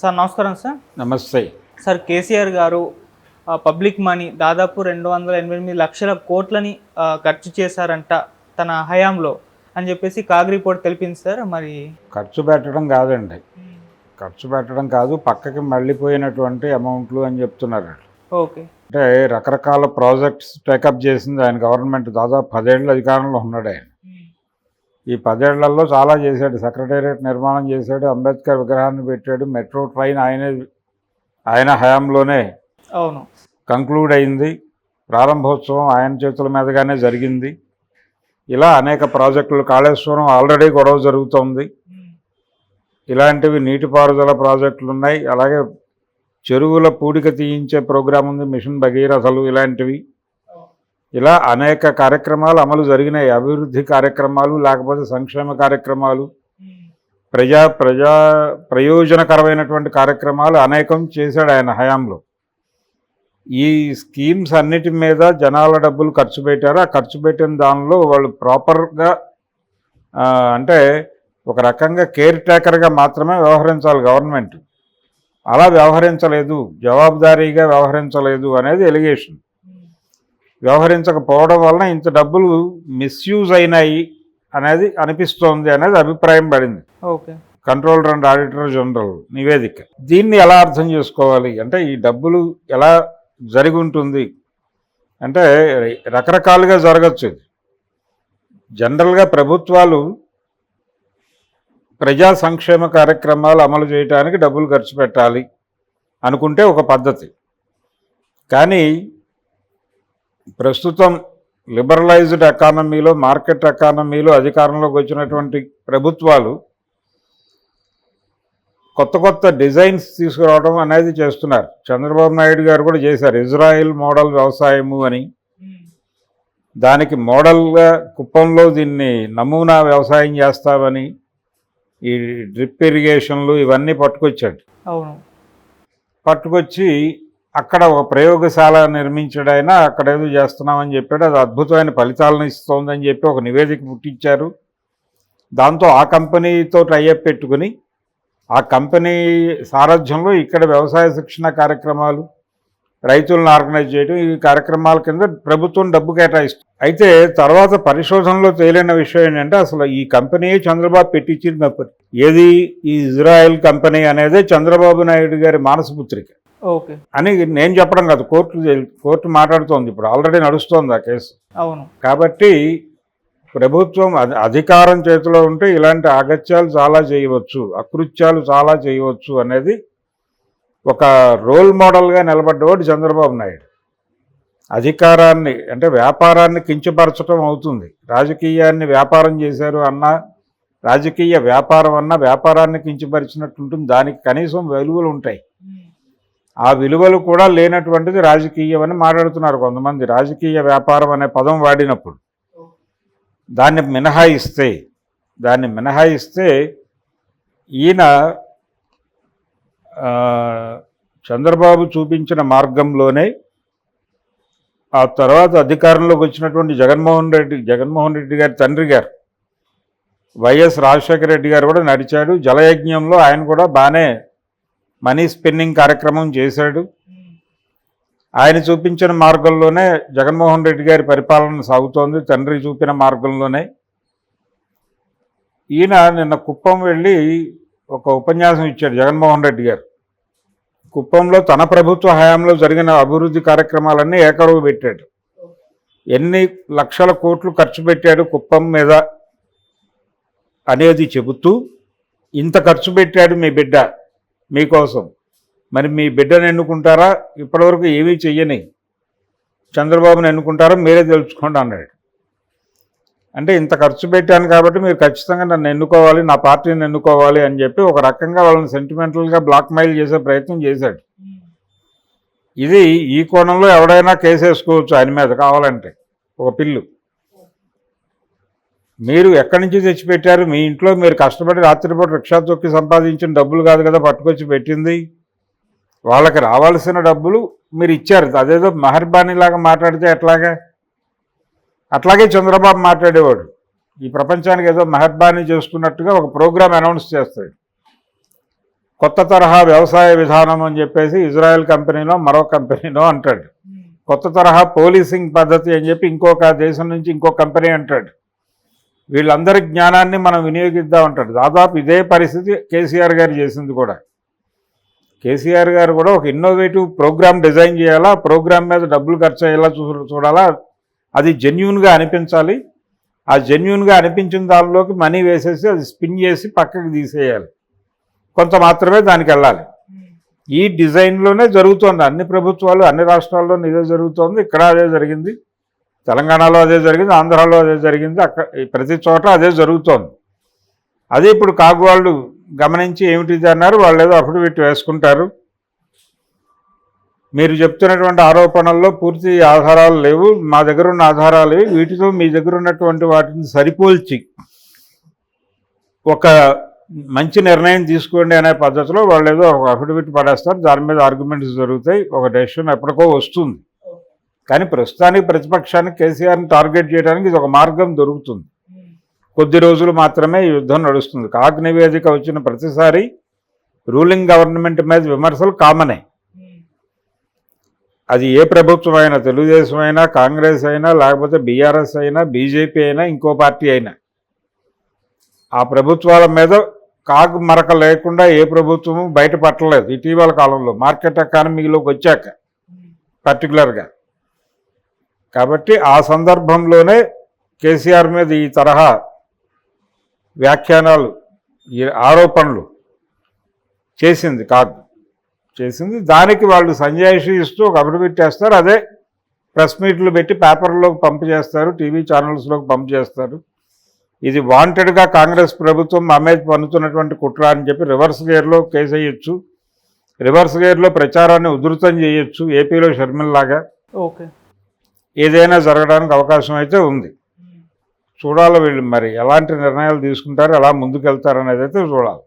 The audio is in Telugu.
సార్ నమస్కారం సార్. నమస్తే. సార్ కేసీఆర్ గారు పబ్లిక్ మనీ దాదాపు రెండు వందల ఎనిమిది లక్షల కోట్లని ఖర్చు చేశారంట తన హయాంలో అని చెప్పేసి కాగ్ రిపోర్ట్ తెలిపింది సార్ మరి? ఖర్చు పెట్టడం కాదండి. ఖర్చు పెట్టడం కాదు పక్కకి మళ్ళీపోయినటువంటి అమౌంట్లు అని చెప్తున్నారు ఓకే. అంటే రకరకాల ప్రాజెక్ట్స్ టేకప్ చేసింది ఆయన గవర్నమెంట్. దాదాపు పదేళ్ళు అధికారంలో ఉన్నాడు ఆయన. ఈ పదేళ్ళలో చాలా చేశాడు. సెక్రటేరియట్ నిర్మాణం చేశాడు. అంబేద్కర్ విగ్రహాన్ని పెట్టాడు. మెట్రో ట్రైన్ ఆయనే ఆయన హయాంలోనే అవును. కంక్లూడ్ అయింది. ప్రారంభోత్సవం ఆయన చేతుల మీదుగానే జరిగింది. ఇలా అనేక ప్రాజెక్టులు కాళేశ్వరం ఆల్రెడీ గొడవ జరుగుతోంది. ఇలాంటివి నీటిపారుదల ప్రాజెక్టులు ఉన్నాయి అలాగే చెరువుల పూడిక తీయించే ప్రోగ్రాం ఉంది. మిషన్ భగీరథలు ఇలాంటివి. ఇలా అనేక కార్యక్రమాలు అమలు జరిగినాయి. అభివృద్ధి కార్యక్రమాలు లేకపోతే సంక్షేమ కార్యక్రమాలు ప్రజా ప్రజా ప్రయోజనకరమైనటువంటి కార్యక్రమాలు అనేకం చేశాడు ఆయన హయాంలో. ఈ స్కీమ్స్ అన్నిటి మీద జనాల డబ్బులు ఖర్చు పెట్టారు. ఆ ఖర్చు పెట్టిన దానిలో వాళ్ళు ప్రాపర్గా అంటే ఒక రకంగా కేర్ టేకర్గా మాత్రమే వ్యవహరించాలి గవర్నమెంట్. అలా వ్యవహరించలేదు. జవాబుదారీగా వ్యవహరించలేదు అనేది ఎలిగేషన్. వ్యవహరించకపోవడం వలన ఇంత డబ్బులు మిస్యూజ్ అయినాయి అనేది అనిపిస్తోంది అనేది అభిప్రాయం పడింది. Okay. Controller and auditor general నివేదిక. దీన్ని ఎలా అర్థం చేసుకోవాలి? అంటే ఈ డబ్బులు ఎలా జరిగి ఉంటుంది? అంటే రకరకాలుగా జరగచ్చు ఇది. జనరల్గా ప్రభుత్వాలు ప్రజా సంక్షేమ కార్యక్రమాలు అమలు చేయడానికి డబ్బులు ఖర్చు పెట్టాలి అనుకుంటే ఒక పద్ధతి. కానీ ప్రస్తుతం లిబరలైజ్డ్ ఎకానమీలో మార్కెట్ ఎకానమీలో అధికారంలోకి వచ్చినటువంటి ప్రభుత్వాలు కొత్త కొత్త డిజైన్స్ తీసుకురావడం అనేది చేస్తున్నారు. చంద్రబాబు నాయుడు గారు కూడా చేశారు. ఇజ్రాయిల్ మోడల్ వ్యవసాయము అని. దానికి మోడల్గా కుప్పంలో దీన్ని నమూనా వ్యవసాయం చేస్తామని ఈ డ్రిప్ ఇరిగేషన్లు ఇవన్నీ పట్టుకొచ్చాడు. అవును. పట్టుకొచ్చి అక్కడ ఒక ప్రయోగశాల నిర్మించడైనా అక్కడ ఏదో చేస్తున్నామని చెప్పాడు. అది అద్భుతమైన ఫలితాలను ఇస్తోందని చెప్పి ఒక నివేదిక పుట్టించారు. దాంతో ఆ కంపెనీతో టైఅప్ పెట్టుకుని ఆ కంపెనీ సారథ్యంలో ఇక్కడ వ్యవసాయ శిక్షణ కార్యక్రమాలు రైతులను ఆర్గనైజ్ చేయడం ఈ కార్యక్రమాల కింద ప్రభుత్వం డబ్బు కేటాయిస్తుంది. అయితే తర్వాత పరిశోధనలో తేలిన విషయం ఏంటంటే అసలు ఈ కంపెనీ చంద్రబాబు పెట్టించినప్పటికీ కంపెనీ ఏది ఈ ఇజ్రాయెల్ కంపెనీ అనేదే చంద్రబాబు నాయుడు గారి మానసపుత్రిక. ఓకే. అని నేను చెప్పడం కాదు కోర్టు కోర్టు మాట్లాడుతోంది ఇప్పుడు ఆల్రెడీ నడుస్తోంది ఆ కేసు. అవును. కాబట్టి ప్రభుత్వం అధి- అధికారం చేతిలో ఉంటే ఇలాంటి అగత్యాలు చాలా చేయవచ్చు అకృత్యాలు చాలా చేయవచ్చు అనేది ఒక రోల్ మోడల్గా నిలబడ్డవాడు చంద్రబాబు నాయుడు. అధికారాన్ని అంటే వ్యాపారాన్ని కించపరచడం అవుతుంది. రాజకీయాన్ని వ్యాపారం చేశారు అన్న రాజకీయ వ్యాపారం అన్న వ్యాపారాన్ని కించపరిచినట్టు ఉంటుంది. దానికి కనీసం విలువలు ఉంటాయి. ఆ విలువలు కూడా లేనటువంటిది రాజకీయం అని మాట్లాడుతున్నారు కొంతమంది. రాజకీయ వ్యాపారం అనే పదం వాడినప్పుడు దాన్ని మినహాయిస్తే దాన్ని మినహాయిస్తే ఈయన చంద్రబాబు చూపించిన మార్గంలోనే ఆ తర్వాత అధికారంలోకి వచ్చినటువంటి జగన్మోహన్ రెడ్డి జగన్మోహన్ రెడ్డి గారి తండ్రి గారు వైఎస్ రాజశేఖర రెడ్డి గారు కూడా నడిచాడు. జలయజ్ఞంలో ఆయన కూడా బాగానే మనీ స్పిన్నింగ్ కార్యక్రమం చేశాడు. ఆయన చూపించిన మార్గంలోనే జగన్మోహన్ రెడ్డి గారి పరిపాలన సాగుతోంది. తండ్రి చూపిన మార్గంలోనే. ఈయన నిన్న కుప్పం వెళ్ళి ఒక ఉపన్యాసం ఇచ్చాడు జగన్మోహన్ రెడ్డి గారు. కుప్పంలో తన ప్రభుత్వ హయాంలో జరిగిన అభివృద్ధి కార్యక్రమాలన్నీ ఏకరువు పెట్టాడు. ఎన్ని లక్షల కోట్లు ఖర్చు పెట్టాడు కుప్పం మీద అనేది చెబుతూ ఇంత ఖర్చు పెట్టాడు మీ బిడ్డ. మీకోసం. మరి మీ బిడ్డను ఎన్నుకుంటారా? ఇప్పటివరకు ఏమీ చెయ్యని చంద్రబాబుని ఎన్నుకుంటారా మీరే తెలుసుకోండి అన్నాడు. అంటే ఇంత ఖర్చు పెట్టాను కాబట్టి మీరు ఖచ్చితంగా నన్ను ఎన్నుకోవాలి నా పార్టీని ఎన్నుకోవాలి అని చెప్పి ఒక రకంగా వాళ్ళని సెంటిమెంటల్గా బ్లాక్మెయిల్ చేసే ప్రయత్నం చేశాడు. ఇది ఈ కోణంలో ఎవడైనా కేసు వేసుకోవచ్చు ఆయన మీద కావాలంటే ఒక పిల్లు. మీరు ఎక్కడి నుంచి తెచ్చిపెట్టారు? మీ ఇంట్లో మీరు కష్టపడి రాత్రిపూట రిక్షా తొక్కి సంపాదించిన డబ్బులు కాదు కదా పట్టుకొచ్చి పెట్టింది? వాళ్ళకి రావాల్సిన డబ్బులు మీరు ఇచ్చారు. అదేదో మెహర్బానీ లాగా మాట్లాడితే ఎట్లాగా? అట్లాగే చంద్రబాబు మాట్లాడేవాడు. ఈ ప్రపంచానికి ఏదో మెహర్బానీ చేసుకున్నట్టుగా ఒక ప్రోగ్రామ్ అనౌన్స్ చేస్తాడు. కొత్త తరహా వ్యవసాయ విధానం అని చెప్పేసి ఇజ్రాయెల్ కంపెనీనో మరో కంపెనీనో అంటాడు. కొత్త తరహా పోలీసింగ్ పద్ధతి అని చెప్పి ఇంకొక దేశం నుంచి ఇంకో కంపెనీ అంటాడు. వీళ్ళందరి జ్ఞానాన్ని మనం వినియోగిద్దాం అంటాడు దాదాపు ఇదే పరిస్థితి కేసీఆర్ గారు చేసింది కూడా. కేసీఆర్ గారు కూడా ఒక ఇన్నోవేటివ్ ప్రోగ్రామ్ డిజైన్ చేయాలా ప్రోగ్రామ్ మీద డబ్బులు ఖర్చు అయ్యేలా చూ చూడాలా? అది జెన్యున్గా అనిపించాలి. ఆ జెన్యున్గా అనిపించిన దానిలోకి మనీ వేసేసి అది స్పిన్ చేసి పక్కకి తీసేయాలి. కొంత మాత్రమే దానికి వెళ్ళాలి. ఈ డిజైన్లోనే జరుగుతోంది. అన్ని ప్రభుత్వాలు అన్ని రాష్ట్రాల్లోనే ఇదే జరుగుతోంది. ఇక్కడ అదే జరిగింది. తెలంగాణలో అదే జరిగింది ఆంధ్రాలో అదే జరిగింది అక్కడ ప్రతి చోట అదే జరుగుతోంది. అదే ఇప్పుడు కాగు వాళ్ళు గమనించి ఏమిటిది అన్నారు వాళ్ళు ఏదో అఫిడవిట్ వేసుకుంటారు. మీరు చెప్తున్నటువంటి ఆరోపణల్లో పూర్తి ఆధారాలు లేవు మా దగ్గర ఉన్న ఆధారాలు వీటితో మీ దగ్గర ఉన్నటువంటి వాటిని సరిపోల్చి ఒక మంచి నిర్ణయం తీసుకోండి అనే పద్ధతిలో వాళ్ళు ఏదో ఒక అఫిడవిట్ పడేస్తారు దాని మీద ఆర్గ్యుమెంట్స్ జరుగుతాయి ఒక డెసిషన్ ఎప్పటికో వస్తుంది. కానీ ప్రస్తుతానికి ప్రతిపక్షానికి కేసీఆర్ని టార్గెట్ చేయడానికి ఇది ఒక మార్గం దొరుకుతుంది. కొద్ది రోజులు మాత్రమే ఈ యుద్ధం నడుస్తుంది. కాగ్ నివేదిక వచ్చిన ప్రతిసారి రూలింగ్ గవర్నమెంట్ మీద విమర్శలు కామనే. అది ఏ ప్రభుత్వం అయినా తెలుగుదేశం అయినా కాంగ్రెస్ అయినా లేకపోతే బీఆర్ఎస్ అయినా బీజేపీ అయినా ఇంకో పార్టీ అయినా. ఆ ప్రభుత్వాల మీద కాగు మరక లేకుండా ఏ ప్రభుత్వము బయటపట్టలేదు ఇటీవల కాలంలో. మార్కెట్ ఎకానమీలోకి వచ్చాక పర్టికులర్గా కాబట్టి ఆ సందర్భంలోనే కేసీఆర్ మీద ఈ తరహా వ్యాఖ్యానాలు ఈ ఆరోపణలు చేసింది కాదు. చేసింది దానికి వాళ్ళు సంజాయిషి ఇస్తూ కబురు పెట్టేస్తారు. అదే ప్రెస్ మీట్లు పెట్టి పేపర్లోకి పంపు చేస్తారు టీవీ ఛానల్స్లోకి పంపు చేస్తారు. ఇది వాంటెడ్గా కాంగ్రెస్ ప్రభుత్వం అమేజ్ పన్నుతున్నటువంటి కుట్ర అని చెప్పి రివర్స్ గేర్లో కేసు వేయొచ్చు. రివర్స్ గేర్లో ప్రచారాన్ని ఉధృతం చేయొచ్చు. ఏపీలో షర్మిల్లాగా. ఓకే. ఏదైనా జరగడానికి అవకాశం అయితే ఉంది. చూడాలి వీళ్ళు మరి ఎలాంటి నిర్ణయాలు తీసుకుంటారు ఎలా ముందుకెళ్తారు అనేది అయితే చూడాలి.